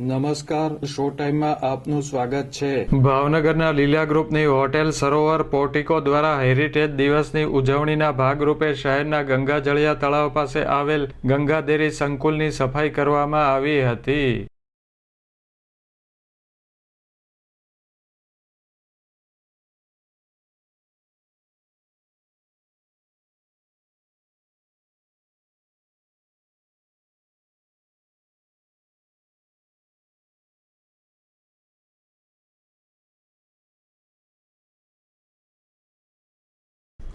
નમસ્કાર, શો ટાઈમમાં આપનું સ્વાગત છે. ભાવનગરના લીલા ગ્રુપની હોટેલ સરોવર પોર્ટિકો દ્વારા હેરિટેજ દિવસની ઉજવણીના ભાગરૂપે શહેરના ગંગાજળિયા તળાવ પાસે આવેલ ગંગાદેરી સંકુલની સફાઈ કરવામાં આવી હતી.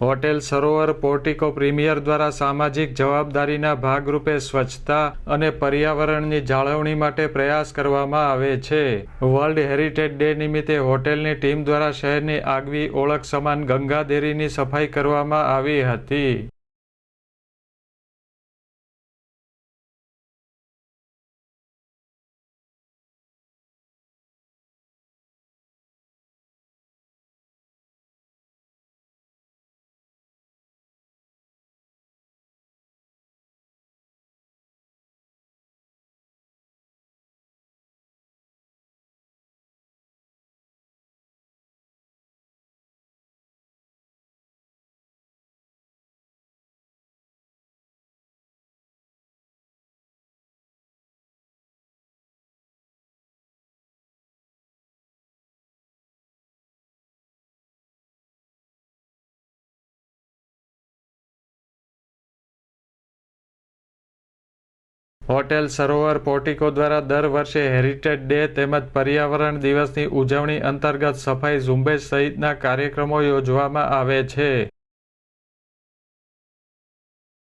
હોટેલ સરોવર પોર્ટિકો પ્રીમિયર દ્વારા સામાજિક જવાબદારીના ભાગરૂપે સ્વચ્છતા અને પર્યાવરણની જાળવણી માટે પ્રયાસ કરવામાં આવે છે. વર્લ્ડ હેરિટેજ ડે નિમિત્તે હોટેલની ટીમ દ્વારા શહેરની આગવી ઓળખ સમાન ગંગાદેરીની સફાઈ કરવામાં આવી હતી. હોટેલ સરોવર પોર્ટિકો દ્વારા દર વર્ષે હેરિટેજ ડે તેમજ પર્યાવરણ દિવસની ઉજવણી અંતર્ગત સફાઈ ઝુંબેશ સહિતના કાર્યક્રમો યોજવામાં આવે છે.